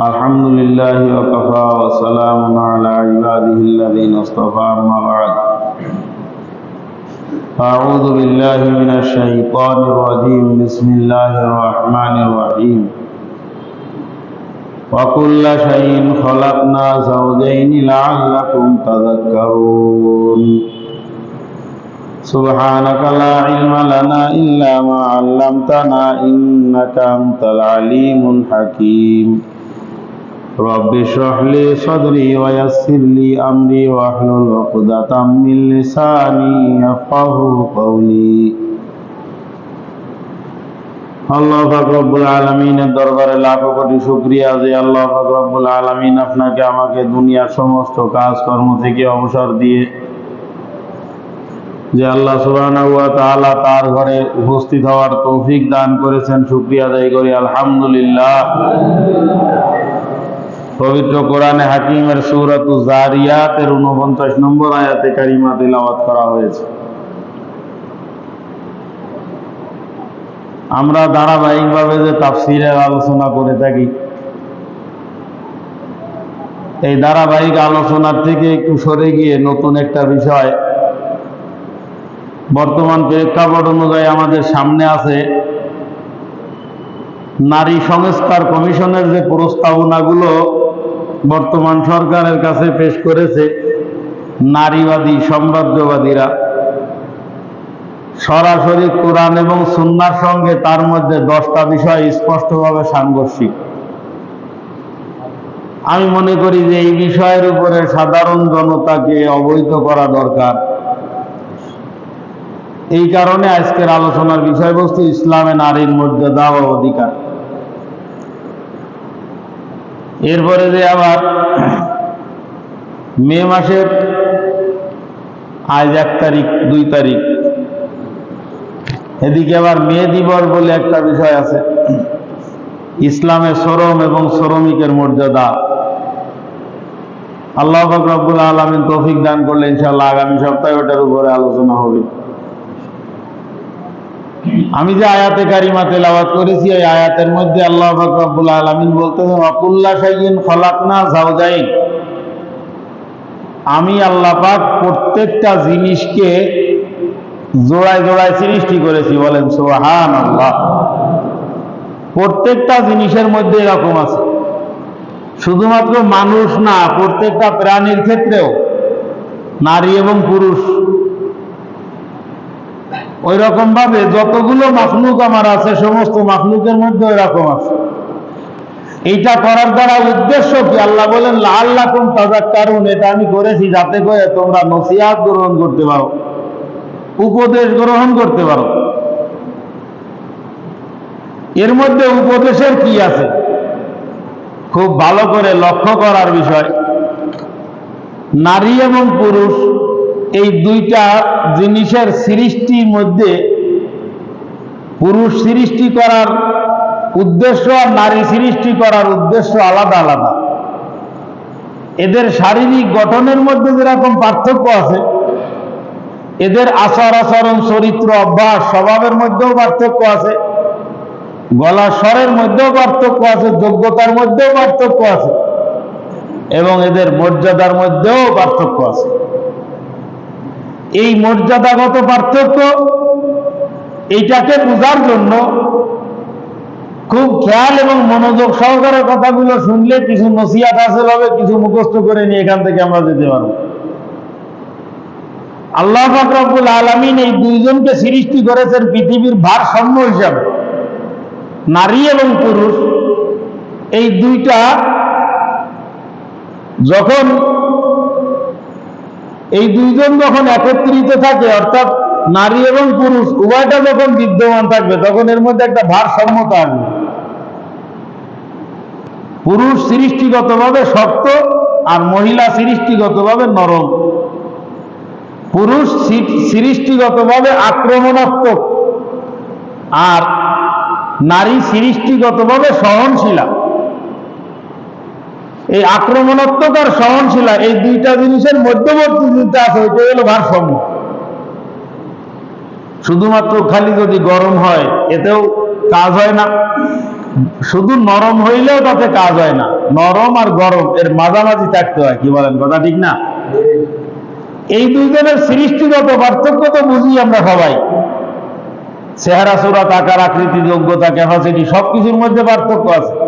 الحمد لله وكفى وسلام على عباده الذين اصطفى أما بعد أعوذ بالله من الشيطان الرجيم بسم الله الرحمن الرحيم وكل شيء خلقنا زوجين لعلكم تذكرون سبحانك لا علم لنا إلا ما علمتنا إنك أنت العليم الحكيم رب اشرح لي صدري ويسر لي أمري واحلل عقدة من لساني يفقه قولي আল্লাহ ফাকরবুল আলমিনের দরবারে লাখো কোটি শুক্রিয়া যে আল্লাহ ফাকরবুল আলমিন আপনাকে আমাকে দুনিয়ার সমস্ত কাজকর্ম থেকে অবসর দিয়ে যে আল্লাহ সুবহানাহু ওয়া তাআলা তার ঘরে উপস্থিত হওয়ার তৌফিক দান করেছেন শুকরিয়া আদায় করি আলহামদুলিল্লাহ পবিত্র কোরআনে হাকিমের সূরাতু জারিয়াতের 49 নম্বর আয়াতে কারিমা তেলাওয়াত করা হয়েছে। আমরা ধারাবাহিকভাবে যে তাফসীরের আলোচনা করে থাকি, এই ধারাবাহিক আলোচনার থেকে একটু সরে গিয়ে নতুন একটা বিষয়, বর্তমান প্রেক্ষাপট অনুযায়ী আমাদের সামনে আছে, নারী সংস্কার কমিশনের যে প্রস্তাবনাগুলো বর্তমান সরকারের কাছে পেশ করেছে নারীবাদী, সাম্রাজ্যবাদীরা। সরাসরি কোরআন এবং সুন্নার সঙ্গে তার মধ্যে দশটা বিষয় স্পষ্টভাবে সাংঘর্ষিক। আমি মনে করি যে এই বিষয়ের উপরে সাধারণ জনতাকে অবহিত করা দরকার। এই কারণে আজকের আলোচনার বিষয়বস্তু ইসলামে নারীর মর্যাদা ও অধিকার। এরপরে যে আবার মে মাসের আজ এক তারিখ, দুই তারিখ। এদিকে আবার মে দিবস বলে একটা বিষয় আছে। ইসলামের শ্রম এবং শ্রমিকের মর্যাদা। আল্লাহ রব্বুল আলমিন তৌফিক দান করলে ইনশাল্লাহ আগামী সপ্তাহে ওটার উপরে আলোচনা হবে। আমি যে আয়াতে কারিমা তেলাওয়াত করেছি, এই আয়াতের মধ্যে আল্লাহ রব্বুল আলমিন বলতেছেন অকুল্লা সাইন ফলাকনা জাউজাইন আমি আল্লাহ পাক প্রত্যেকটা জিনিসকে জোড়ায় জোড়ায় সৃষ্টি করেছি, বলেন সোহান আল্লাহ প্রত্যেকটা জিনিসের মধ্যে এরকম আছে। শুধুমাত্র মানুষ না, প্রত্যেকটা প্রাণীর ক্ষেত্রেও, নারী এবং পুরুষ। ওই রকম ভাবে যতগুলো মাখলুক আমার আছে, সমস্ত মাখলুকের মধ্যে ওই রকম আছে। এইটা করার দ্বারা উদ্দেশ্য কি? আল্লাহ বলেন আল্লাহ কোন তাজাক কারণ এটা আমি করেছি যাতে করে তোমরা নসিহাত গ্রহণ করতে পারো, উপদেশ গ্রহণ করতে পারো। এর মধ্যে উপদেশের কি আছে? খুব ভালো করে লক্ষ্য করার বিষয়। নারী এবং পুরুষ এই দুইটা জিনিসের সৃষ্টির মধ্যে পুরুষ সৃষ্টি করার উদ্দেশ্য আর নারী সৃষ্টি করার উদ্দেশ্য আলাদা আলাদা। এদের শারীরিক গঠনের মধ্যে যেরকম পার্থক্য আছে, এদের আচার আচরণ, চরিত্র, অভ্যাস, স্বভাবের মধ্যেও পার্থক্য আছে, গলা স্বরের মধ্যেও পার্থক্য আছে, যোগ্যতার মধ্যেও পার্থক্য আছে, এবং এদের মর্যাদার মধ্যেও পার্থক্য আছে। এই মর্যাদাগত পার্থক্য এইটাকে বোঝার জন্য খুব খেয়াল এবং মনোযোগ সহকারে কথাগুলো শুনলে কিছু নসিয়াত হাসিল হবে, কিছু মুখস্থ করে নিয়ে এখান থেকে আমরা যেতে পারব। আল্লাহ ফাকরাবুল আলমিন এই দুইজনকে সৃষ্টি করেছেন পৃথিবীর ভারসাম্য হিসাবে। নারী এবং পুরুষ। এই দুইটা যখন এই দুইজন যখন একত্রিত থাকে, অর্থাৎ নারী এবং পুরুষ, উভয়টা যখন বিদ্যমান থাকবে, তখন এর মধ্যে একটা ভারসাম্যতা আসবে। পুরুষ সৃষ্টিগতভাবে শক্ত আর মহিলা সৃষ্টিগতভাবে নরম। পুরুষ সৃষ্টিগতভাবে আক্রমণাত্মক। আর নারী সৃষ্টিগতভাবে সহনশীলা। এই আক্রমণাত্মক আর সহনশীলা এই দুইটা জিনিসের মধ্যবর্তী যেটা আছে ওইটাই হলো ভারসাম্য। শুধুমাত্র খালি যদি গরম হয়, এতেও কাজ হয় না। শুধু নরম হইলেও তাতে কাজ হয় না। নরম আর গরম, এর মাঝামাঝি থাকতে হয়, কি বলেন, কথা ঠিক না? এই দুইজনের সৃষ্টিগত পার্থক্য তো বুঝি আমরা সবাই। চেহারা, সুরাত, আকার, আকৃতি, যোগ্যতা ক্যাপাসিটি সবকিছুর মধ্যে পার্থক্য আছে।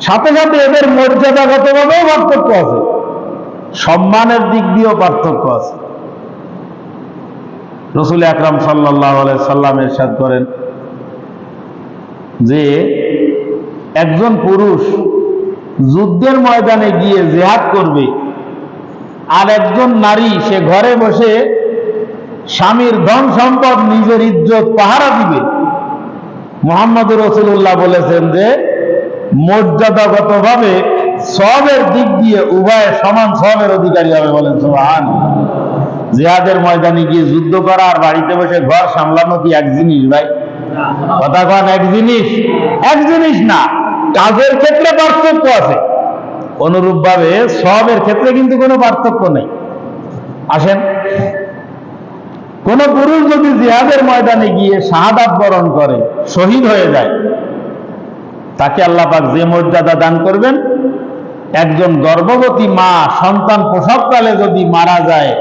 সাথে সাথে এদের মর্যাদাগতভাবেও পার্থক্য আছে। সম্মানের দিক দিয়েও পার্থক্য আছে। রসুল আকরাম সাল্লাহ সাল্লাম এরশাদ করেন যে, একজন পুরুষ যুদ্ধের ময়দানে গিয়ে জেহাদ করবে আর একজন নারী সে ঘরে বসে স্বামীর ধন সম্পদ নিজের ইজ্জত পাহারা দিবে। মোহাম্মদ রসুল্লাহ বলেছেন যে মর্যাদাগতভাবে সবের দিক দিয়ে উভয় সমান সবের অধিকারী হবে বলেন সোহান জিহাদের ময়দানে গিয়ে যুদ্ধ করা আর বাড়িতে বসে ঘর সামলানো কি এক জিনিস ভাই? কথা কন, এক জিনিস? এক জিনিস না, কাজের ক্ষেত্রে পার্থক্য আছে। অনুরূপ ভাবে সবের ক্ষেত্রে কিন্তু কোনো পার্থক্য নেই। আসেন, কোন পুরুষ যদি জিহাদের ময়দানে গিয়ে শাহাদাত বরণ করে, শহীদ হয়ে যায় তাকে আল্লাহ পাক যে মর্যাদা দান করবেন, একজন গর্ভবতী মা সন্তান প্রসবকালে যদি মারা যায়,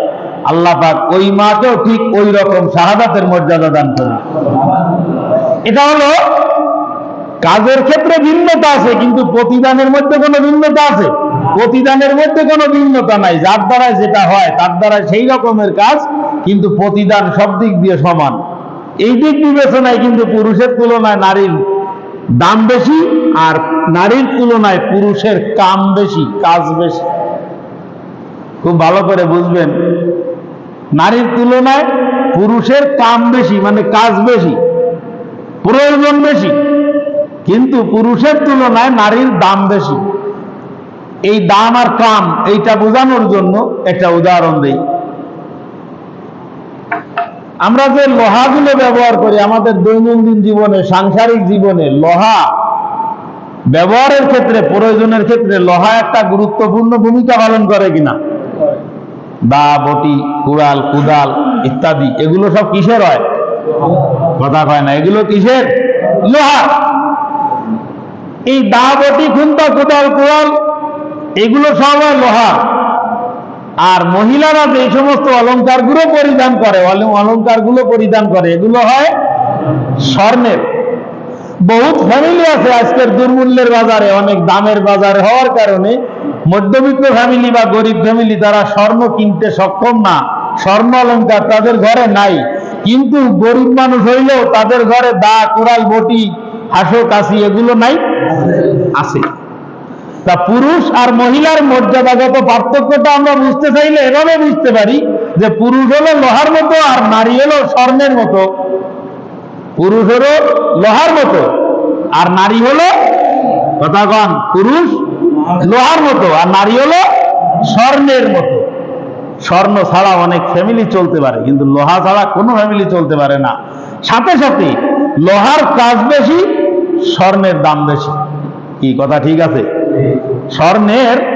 আল্লাহ পাক ওই মাকেও ঠিক ওই রকম শাহাদাতের মর্যাদা দান করবে এটা হলো কাজের ক্ষেত্রে ভিন্নতা আছে, কিন্তু প্রতিদানের মধ্যে কোনো ভিন্নতা আছে? প্রতিদানের মধ্যে কোনো ভিন্নতা নাই। যার দ্বারা যেটা হয়, তার দ্বারা সেই রকমের কাজ, কিন্তু প্রতিদান সব দিক দিয়ে সমান। এই দিক বিবেচনায় কিন্তু পুরুষের তুলনায় নারীর দাম বেশি আর নারীর তুলনায় পুরুষের কাম বেশি, কাজ বেশি। খুব ভালো করে বুঝবেন। নারীর তুলনায় পুরুষের কাম বেশি মানে কাজ বেশি, প্রয়োজন বেশি। কিন্তু পুরুষের তুলনায় নারীর দাম বেশি। এই দাম আর কাম, এইটা বোঝানোর জন্য একটা উদাহরণ দেই। আমরা যে লোহাগুলো ব্যবহার করি, আমাদের দৈনন্দিন জীবনে, সাংসারিক জীবনে, লোহা ব্যবহারের ক্ষেত্রে, প্রয়োজনের ক্ষেত্রে লোহা একটা গুরুত্বপূর্ণ ভূমিকা পালন করে কিনা? দা, বটি, কুড়াল, কুদাল ইত্যাদি, এগুলো সব কিসের হয়? কথা কয় না, এগুলো কিসের? লোহা। এই দা, বটি খুন্তা কোদাল, কুড়াল, এগুলো সব হয় লোহা আর মহিলারা যে সমস্ত অলঙ্কারগুলো পরিধান করে, অল- অলঙ্কারগুলো পরিধান করে, এগুলো হয় স্বর্ণের। বহুত ফ্যামিলি আছে আজকের দুর্মূল্যের বাজারে, অনেক দামের বাজারে হওয়ার কারণে মধ্যবিত্ত ফ্যামিলি বা গরিব ফ্যামিলি তারা স্বর্ণ কিনতে সক্ষম না। স্বর্ণ অলঙ্কার তাদের ঘরে নাই। কিন্তু গরিব মানুষ হইলেও তাদের ঘরে দা কোরাল বটি হাসো কাশি এগুলো নাই, আছে। তা পুরুষ আর মহিলার মর্যাদাগত পার্থক্যটা আমরা বুঝতে চাইলে এভাবে বুঝতে পারি যে পুরুষ হলো লোহার মতো আর নারী হলো স্বর্ণের মতো। পুরুষ হলো লোহার মতো আর নারী হলো, কথা কন, পুরুষ লোহার মতো আর নারী হলো স্বর্ণের মতো। স্বর্ণ ছাড়া অনেক ফ্যামিলি চলতে পারে, কিন্তু লোহা ছাড়া কোনো ফ্যামিলি চলতে পারে না। সাথে সাথে লোহার কাজ বেশি, স্বর্ণের দাম বেশি। কি কথা ঠিক আছে? স্বর্ণের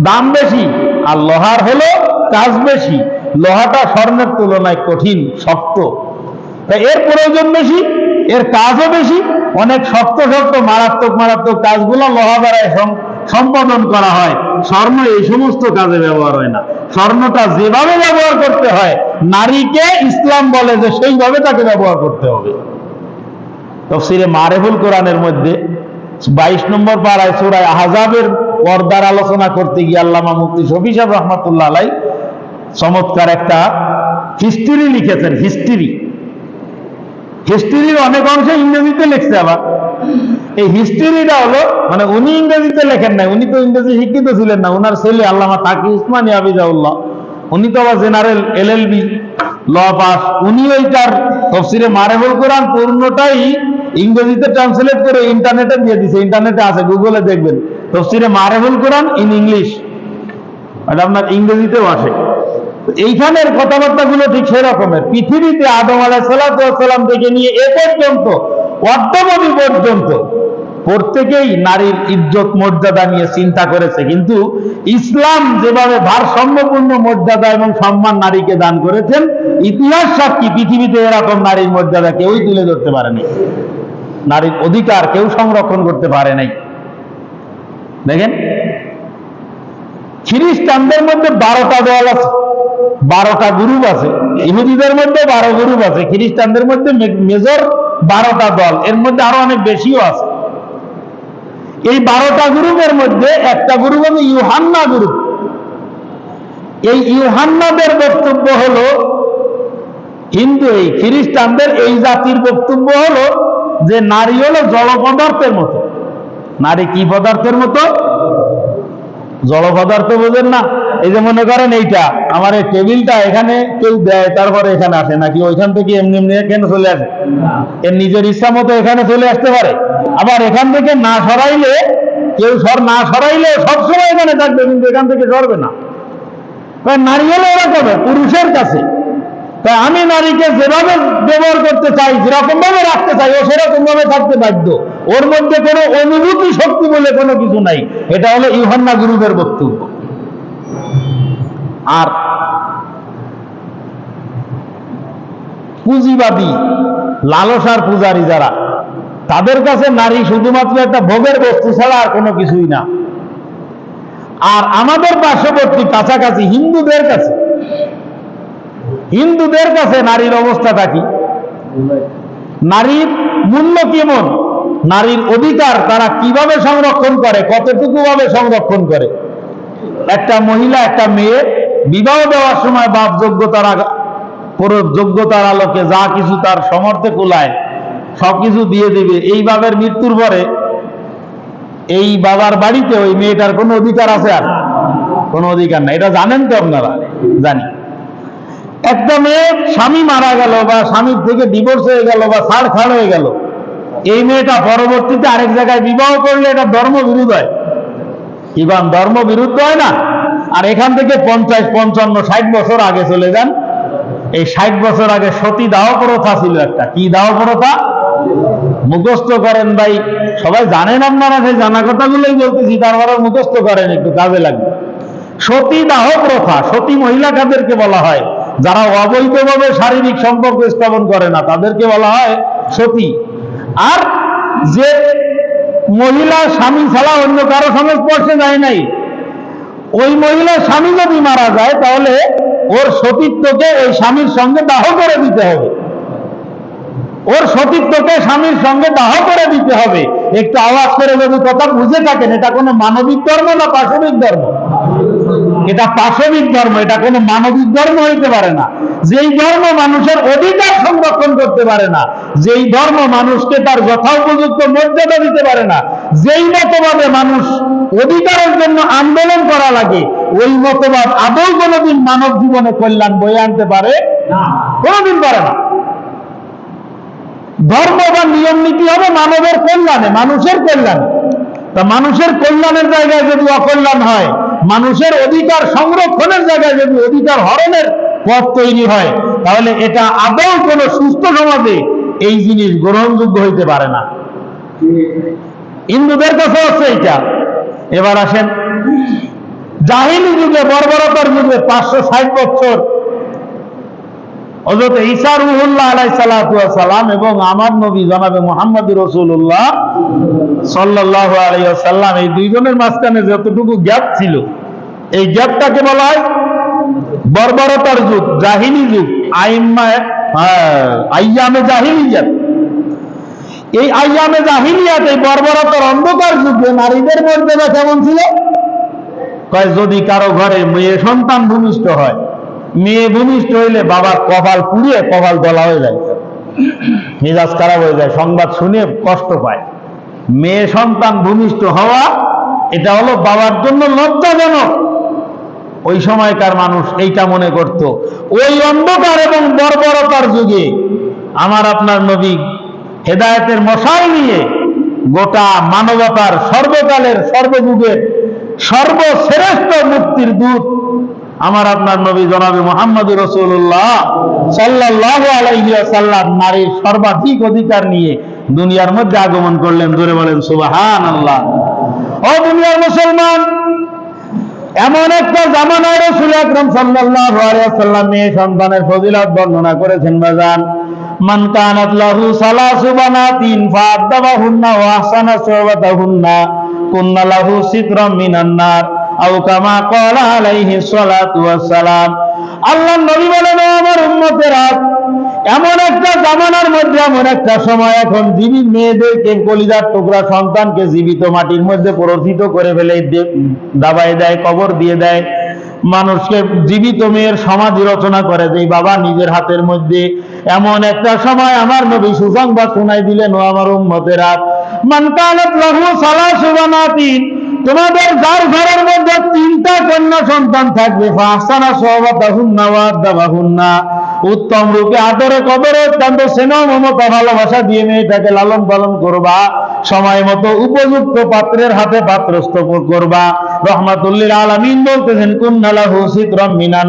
দাম বেশি আর লোহার হলো কাজ বেশি। লোহাটা স্বর্ণের তুলনায় কঠিন, শক্ত। এর প্রয়োজন বেশি, এর কাজও বেশি। অনেক শক্ত শক্ত, মারাত্মক মারাত্মক কাজগুলো লোহা দ্বারাই সম- সম্পাদন করা হয়। স্বর্ণ এই সমস্ত কাজে ব্যবহার হয় না। স্বর্ণটা যেভাবে ব্যবহার করতে হয়, নারীকে ইসলাম বলে যে সেইভাবে তাকে ব্যবহার করতে হবে। তফসিরে মারেফুল কোরআনের মধ্যে বাইশ নম্বর পাড়ায় সুরায় আহজাবের পর্দার আলোচনা করতে গিয়ে আল্লামা মুফতি শফি সাহেব রহমতুল্লাহ আলাই চমৎকার একটা হিস্ট্রি লিখেছেন, হিস্ট্রি। হিস্ট্রির অনেক অংশে ইংরেজিতে লিখছে আবার। এই হিস্ট্রিটা হলো মানে উনি ইংরেজিতে লেখেন নাই, উনি তো ইংরেজি শিক্ষিত ছিলেন না, উনার ছেলে আল্লামা তাকি উসমানী আবিজাউল্লাহ উনি তো আবার জেনারেল এলএলবি ল পাস, উনি ওইটার তফসিরে মারেবুল কোরআন পূর্ণটাই ইংরেজিতে ট্রান্সলেট করে ইন্টারনেটে দিয়ে দিছে। ইন্টারনেটে আছে গুগলে দেখবেন। তফসিরে মারেবুল কোরআন ইন ইংলিশ। এটা আপনার ইংরেজিতেও আসে। এইখানের কথাবার্তাগুলো ঠিক সেরকমের। পৃথিবীতে আদম আলাহ সালাম থেকে নিয়ে এ পর্যন্ত অদ্যবধি পর্যন্ত, প্রত্যেকেই নারীর ইজ্জত, মর্যাদা নিয়ে চিন্তা করেছে। কিন্তু ইসলাম যেভাবে ভারসাম্যপূর্ণ মর্যাদা এবং সম্মান নারীকে দান করেছেন, ইতিহাস সাক্ষী পৃথিবীতে এরকম নারীর মর্যাদা কেউই তুলে ধরতে পারেনি। নারীর অধিকার কেউ সংরক্ষণ করতে পারে নাই। দেখেন? খ্রিস্টানদের মধ্যে বারোটা দল আছে, বারোটা গ্রুপ আছে, ইহুদিদের মধ্যে বারো গ্রুপ আছে, খ্রিস্টানদের মধ্যে মেজর বারোটা দল, এর মধ্যে আরও অনেক বেশিও আছে। এই বারোটা গ্রুপের মধ্যে একটা গ্রুপ হলো ইউহান্না গ্রুপ। এই ইউহান্নাদের বক্তব্য হলো হিন্দু এই খ্রিস্টানদের এই জাতির বক্তব্য হলো যে নারী হলো জড় পদার্থের মতো। নারী কি পদার্থের মতো? জড় পদার্থ বোঝেন না। এই যে মনে করেন এইটা, আমার এই টেবিলটা এখানে কেউ দেয়, তারপরে এখানে আসে, নাকি ওইখান থেকে এমনি এমনি এখানে চলে আসে? এর নিজের ইচ্ছা মতো এখানে চলে আসতে পারে। আবার এখান থেকে না সরাইলে, কেউ সর না সরাইলে সবসময় এখানে থাকবে, কিন্তু এখান থেকে সরবে না। নারী হলো এরকম, পুরুষের কাছে। তাই আমি নারীকে যেভাবে ব্যবহার করতে চাই যেরকম ভাবে রাখতে চাই, ও সেরকম ভাবে থাকতে বাধ্য। ওর মধ্যে কোনো অনুভূতি শক্তি বলে কোনো কিছু নাই। এটা হলো ইউহান্না গ্রুপের বক্তব্য। আর পুঁজিবাদী, লালসার পূজারী যারা, তাদের কাছে নারী শুধুমাত্র একটা ভোগের বস্তু ছাড়া আর কোনো কিছুই না। আর আমাদের পার্শ্ববর্তী, কাছাকাছি হিন্দুদের কাছে হিন্দুদের কাছে নারীর অবস্থাটা কি? নারীর মূল্য কেমন? নারীর অধিকার তারা কীভাবে সংরক্ষণ করে? কতটুকু ভাবে সংরক্ষণ করে? একটা মহিলা, একটা মেয়ে বিবাহ দেওয়ার সময় বাপ যোগ্যতার যোগ্যতার আলোকে যা কিছু তার সমর্থে কুলায়, সবকিছু দিয়ে দিবে। এই বাবার মৃত্যুর পরে এই বাবার বাড়িতে ওই মেয়েটার কোনো অধিকার আছে আর? কোনো অধিকার নাই। এটা জানেন তো আপনারা? জানি। একটা মেয়ে স্বামী মারা গেল বা স্বামীর থেকে ডিভোর্স হয়ে গেল বা ছাড় খাড় হয়ে গেল। এই মেয়েটা পরবর্তীতে আরেক জায়গায় বিবাহ করলে এটা ধর্ম বিরুদ্ধ হয় ইবান, ধর্ম বিরুদ্ধ হয় না? আর এখান থেকে পঞ্চাশ, পঞ্চান্ন, ষাট বছর আগে চলে যান। এই ষাট বছর আগে সতী দাহ প্রথা ছিল একটা। কি দাহ প্রথা? মুখস্থ করেন ভাই। সবাই জানেন আপনারা সেই জানা কথাগুলোই বলতেছি তারপরে মুখস্থ করেন, একটু কাজে লাগবে। সতী দাহ প্রথা, সতী মহিলা কাদেরকে বলা হয়? যারা অবৈধভাবে শারীরিক সম্পর্ক স্থাপন করে না, তাদেরকে বলা হয় সতী। আর যে মহিলা স্বামী ছাড়া অন্য কারও সংস্পর্শে যায় নাই, ওই মহিলার স্বামী যদি মারা যায়, তাহলে ওর সতীত্বকে ওই স্বামীর সঙ্গে দাহ করে দিতে হবে। ওর সতীত্বকে স্বামীর সঙ্গে দাহ করে দিতে হবে। একটু আওয়াজ করে যদি কথা বুঝে থাকেন, এটা কোনো মানবিক ধর্ম না পাশবিক ধর্ম? এটা পাশবিক ধর্ম, এটা কোনো মানবিক ধর্ম হইতে পারে না। যেই ধর্ম মানুষের অধিকার সংরক্ষণ করতে পারে না, যেই ধর্ম মানুষকে তার যথোপযুক্ত মর্যাদা দিতে পারে না, যেই মতবাদে মানুষ অধিকারের জন্য আন্দোলন করা লাগে, ওই মতবাদ আদৌ কোনোদিন মানব জীবনে কল্যাণ বয়ে আনতে পারে কোনোদিন পারে না। ধর্ম বা নিয়ম নীতি হবে মানবের কল্যাণে, মানুষের কল্যাণে। তা মানুষের কল্যাণের জায়গায় যদি অকল্যাণ হয় মানুষের অধিকার সংরক্ষণের জায়গায় যদি অধিকার হরণের পথ তৈরি হয়, তাহলে এটা আদৌ কোনো সুস্থ সমাজে এই জিনিস গ্রহণযোগ্য হইতে পারে না। হিন্দুদের কাছে হচ্ছে এটা এবার আসেন, জাহিলি যুগে, বর্বরতার যুগে পাঁচশো ষাট বছর হজরত ঈসা রুহুল্লাহ আলাই সালাম এবং আমার নবী জনাবে মোহাম্মদ রসুল্লাহ সাল্লাহ আলাইসাল্লাম এই দুইজনের মাঝখানে যতটুকু গ্যাপ ছিল, এই গ্যাপটাকে বলা হয় বর্বরতার যুগ জাহিনী যুগ, আইম্মা আইয়ামে জাহিলিয়াত। এই আইয়ামে জাহিলিয়াত, এই বর্বরতার অন্ধকার যুগে নারীদের মর্যাদা কেমন ছিল? কয়, যদি কারও ঘরে মেয়ে সন্তান ভূমিষ্ঠ হয় মেয়ে ভূমিষ্ঠ হইলে বাবার কপাল পুড়িয়ে কপাল দলা হয়ে যায়। মেজাজ খারাপ হয়ে যায়, সংবাদ শুনে কষ্ট পায়। মেয়ে সন্তান ভূমিষ্ঠ হওয়া, এটা হলো বাবার জন্য লজ্জাজনক। ওই সময়কার মানুষ এইটা মনে করত, ওই অন্ধকার এবং বর্বরতার যুগে আমার আপনার নবী হেদায়তের মশাল নিয়ে গোটা মানবতার সর্বকালের সর্বযুগের সর্বশ্রেষ্ঠ মুক্তির দূত আমার আপনার নবী জনাবি মোহাম্মদ রসুল্লাহ সাল্লাহ আলাইসাল্লাম নারীর সর্বাধিক অধিকার নিয়ে দুনিয়ার মধ্যে আগমন করলেন। ধরে বলেন সুবাহান আল্লাহ ও দুনিয়ার মুসলমান, এমন একটা জামানায় রসুল আকরম সাল্লাহ আলাইসাল্লাম মেয়ে সন্তানের ফজিলত বর্ণনা করেছেন, বাজান। মান কানাত লাহু সালাসু বানাতিন ফাআদাবাহুন্না ওয়া সুওয়াতাহুন্না কুন্না লাহু আও কামা ক্বালা আলাইহি সালাতু ওয়াসসালাম। আল্লাহর নবী বলেন আমার উম্মতেরা, এমন একটা জামানার মধ্যে, এমন একটা সময় এখন জীবিত মেয়েদেরকে কলিজার টুকরা সন্তানকে জীবিত মাটির মধ্যে প্রথিত করে ফেলে দাবায় দেয়, কবর দিয়ে দেয়, মানুষকে জীবিত মেয়ের সমাধি রচনা করে যে বাবা নিজের হাতের মধ্যে, এমন একটা সময় আমার নবী সুসংবাদ শোনাই দিলেন, ও আমার উম্মতেরা। মান কানাত লাহু সালাসু বানাতিন তোমাদের যার ঘরের মধ্যে তিনটা কন্যা সন্তান থাকবে, ফাহসানা ওয়াদা বাহুন না উত্তম রূপে আদরে কদরে অত্যন্ত স্নেহ মমতা ভালোবাসা দিয়ে মেয়েটাকে লালন পালন করবা, সময় মতো উপযুক্ত পাত্রের হাতে পাত্রস্থ করবা। রহমাতুল্লিল আলামিন বলতেছেন কুন্নালাহু রম মিনান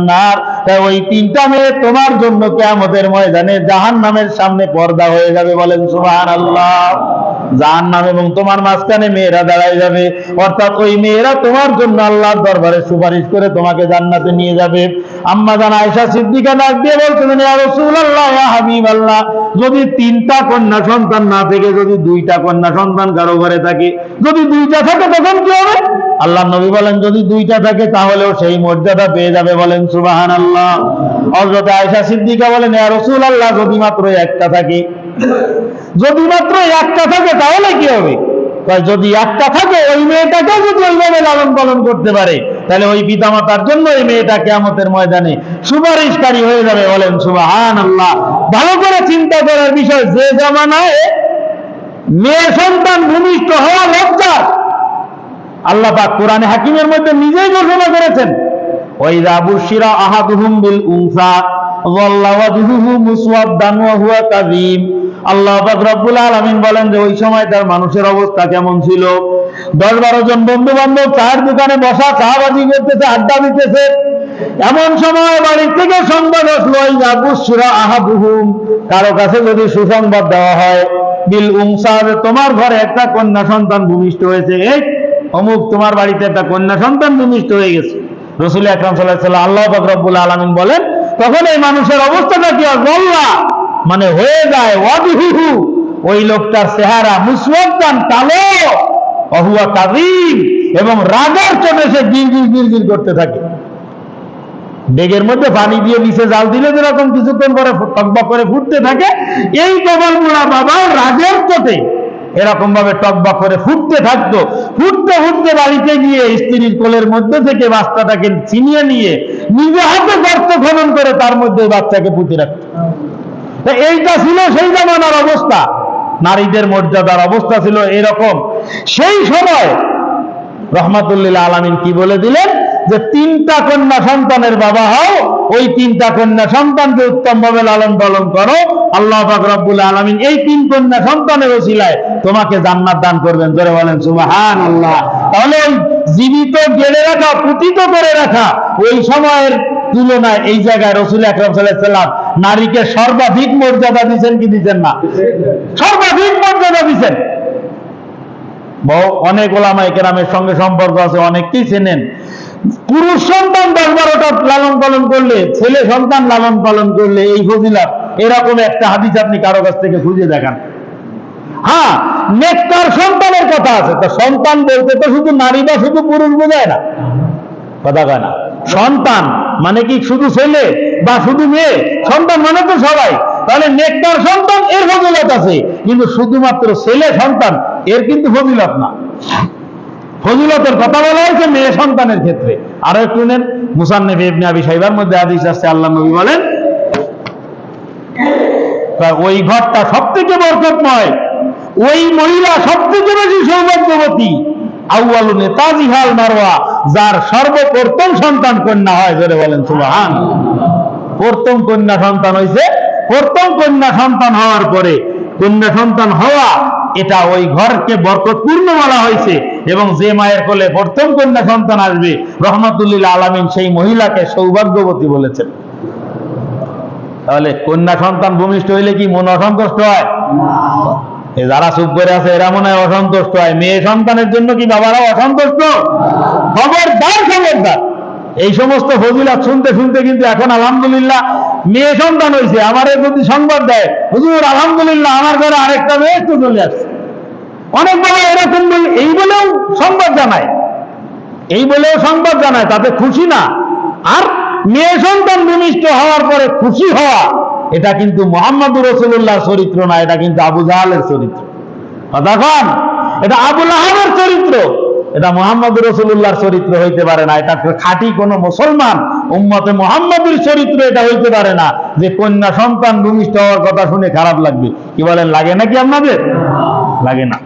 ওই তিনটা মেয়ে তোমার জন্য ময়দানে জাহান্নামের সামনে পর্দা হয়ে যাবে বলেন সুবহানাল্লাহ। জাহান্নাম এবং তোমার মাঝখানে মেয়েরা দাঁড়ায় যাবে। অর্থাৎ ওই মেয়েরা তোমার জন্য দরবারে সুপারিশ করে তোমাকে জান্নাতে নিয়ে যাবে। আম্মা জান আয়েশা সিদ্দিকা ডাক দিয়ে ইয়া হাবিবাল্লাহ, যদি তিনটা কন্যা সন্তান না থেকে, যদি দুইটা কন্যা সন্তান কারও ঘরে থাকে, যদি দুইটা থাকে, তখন কি হবে? আল্লাহ নবী বলেন, যদি দুইটা থাকে, তাহলেও সেই মর্যাদা পেয়ে যাবে বলেন হযরত আয়েশা সিদ্দিকা বলেন, ইয়া যদি মাত্র একটা থাকে। যদি মাত্র একটা থাকে, তাহলে কি হবে? যদি একটা থাকে, ওই মেয়েটাকে যদি ওইভাবে লালন পালন করতে পারে, তাহলে ওই পিতামাতার জন্য ওই মেয়েটা ময়দানে সুপারিশকারী হয়ে যাবে। বলেন সুবাহান আল্লাহ ভালো করে চিন্তা করার বিষয়, যে জামানায় মেয়ে সন্তান ভূমিষ্ঠ হওয়া লজ্জা, আল্লাহ পাক কোরআনে হাকিমের মধ্যে নিজেই ঘোষণা করেছেন। ওয়াইদা বুশিরা আহাদুহুম বিল উনসা যাল্লা ওয়াজহুহু মুসওয়াদ্দান ওয়া হুয়া কাযীম আল্লাহ পাক রব্বুল আলামিন বলেন যে, ওই সময় তার মানুষের অবস্থা কেমন ছিল? দশ বারো জন বন্ধু বান্ধব চায়ের দোকানে বসা চাবাজি করতেছে, আড্ডা দিতেছে। এমন সময় বাড়ি থেকে সংবাদ আসলো ওয়াইদা বুশিরা আহাদুহুম। কারও কাছে যদি সুসংবাদ দেওয়া হয় বিল উনসা তোমার ঘরে একটা কন্যা সন্তান ভূমিষ্ঠ হয়েছে। এই, অমুক, তোমার বাড়িতে একটা কন্যা সন্তান ভূমিষ্ঠ হয়ে গেছে। রসুল আকরাম সাল্লাহ আল্লাহ বকরবুল আলমিন বলেন, তখন এই মানুষের অবস্থাটা কি? বল্লা মানে হয়ে যায় ওয়াজহুহু ওই লোকটার চেহারা মুসওয়াদ্দান কালো, অহুয়া কাযীম এবং রাগের চোটে সে গিরগির গিরগির করতে থাকে। ডেগের মধ্যে পানি দিয়ে নিচে জাল দিলে যেরকম কিছুক্ষণ পরে টকবক করে ফুটতে থাকে, এই কবল মুড়া বাবা রাগের চোটে এরকম ভাবে টকবক করে ফুটতে থাকতো। ফুটতে ফুটতে বাড়িতে গিয়ে স্ত্রীর কোলের মধ্যে থেকে বাচ্চাটাকে ছিনিয়ে নিয়ে নিজে হাতে গর্ত খনন করে তার মধ্যে বাচ্চাকে পুঁতে রাখতো। এইটা ছিল সেই জামানার অবস্থা। নারীদের মর্যাদার অবস্থা ছিল এরকম। সেই সময় রহমাতুল্লিল আলমিন কি বলে দিলেন? যে তিনটা কন্যা সন্তানের বাবা হও, ওই তিনটা কন্যা সন্তানকে উত্তম ভাবে লালন পালন করো। আল্লাহ রব্বুল আলামিন এই তিন কন্যা সন্তানের ওসিলায় তোমাকে জান্নাত দান করবেন। ধরে বলেন সুবহান আল্লাহ তাহলে ওই জীবিত, গেড়ে রাখা, পুতিত করে রাখা, ওই সময়ের তুলনায় এই জায়গায় রসুল আকরম সাল্লাম নারীকে সর্বাধিক মর্যাদা দিচ্ছেন কি দিচ্ছেন না? সর্বাধিক মর্যাদা দিচ্ছেন। অনেক ওলামাই কেরামের সঙ্গে সম্পর্ক আছে, অনেককেই চেনেন। পুরুষ সন্তান দশ বারোটা লালন পালন করলে, ছেলে সন্তান লালন পালন করলে এই ফজিলাত এরকম একটা হাদিস আপনি কারও কাছ থেকে খুঁজে দেখান। হ্যাঁ নেককার সন্তানের কথা আছে। তো সন্তান বলতে তো শুধু নারী বা শুধু পুরুষ বোঝায় না। কথা কয় না। সন্তান মানে কি শুধু ছেলে বা শুধু মেয়ে? সন্তান মানে তো সবাই। তাহলে নেককার সন্তান এর ফজিলত আছে। কিন্তু শুধুমাত্র ছেলে সন্তান, এর কিন্তু ফজিলত না। ফজিলতের কথা বলা হয়েছে মেয়ে সন্তানের ক্ষেত্রে। আরও একটু নেন। মুসান্নেব ইবনে আবি সাইবার মধ্যে হাদিস আছে আল্লাহ নবী বলেন ওই ঘরটা সব থেকে বরকতময়, ওই মহিলা সব থেকে বেশি সৌভাগ্যবতী। মারওয়া, যার সর্বপ্রথম সন্তান কন্যা হয় ধরে বলেন, সুবহান। প্রথম কন্যা সন্তান হয়েছে প্রথম কন্যা সন্তান হওয়ার পরে কন্যা সন্তান হওয়া, এটা ওই ঘরকে বরকতপূর্ণ বলা হয়েছে এবং যে মায়ের কোলে প্রথম কন্যা সন্তান আসবে, রহমতুল্লিল আলামিন সেই মহিলাকে সৌভাগ্যবতী বলেছেন। তাহলে কন্যা সন্তান ভূমিষ্ঠ হইলে কি মন অসন্তুষ্ট হয়? যারা চুপ করে আছে এরা মনে হয় অসন্তুষ্ট হয়। মেয়ে সন্তানের জন্য কি বাবারা অসন্তুষ্ট? খবরদার খবরদার। এই সমস্ত ফজিলাত শুনতে শুনতে কিন্তু এখন আলহামদুলিল্লাহ মেয়ে সন্তান হয়েছে আমারে যদি সংবাদ দেয় হুজুর আলহামদুলিল্লাহ আমার ঘরে আরেকটা মেয়ে তো চলে আসছে। অনেক বাবা এরকম এই বলেও সংবাদ জানায়। এই বলেও সংবাদ জানায় তাতে খুশি না। আর মেয়ে সন্তান ভূমিষ্ঠ হওয়ার পরে খুশি হওয়া, এটা কিন্তু মোহাম্মদ রসুল্লাহর চরিত্র না, এটা কিন্তু আবু জাহালের চরিত্র। তখন এটা আবুল আহমের চরিত্র, এটা মোহাম্মদ রসুল্লাহর চরিত্র হইতে পারে না, এটা খাঁটি কোনো মুসলমান উম্মতে মোহাম্মদের চরিত্র এটা হইতে পারে না, যে কন্যা সন্তান ভূমিষ্ঠ হওয়ার কথা শুনে খারাপ লাগবে। কি বলেন, লাগে নাকি আপনাদের? লাগে না।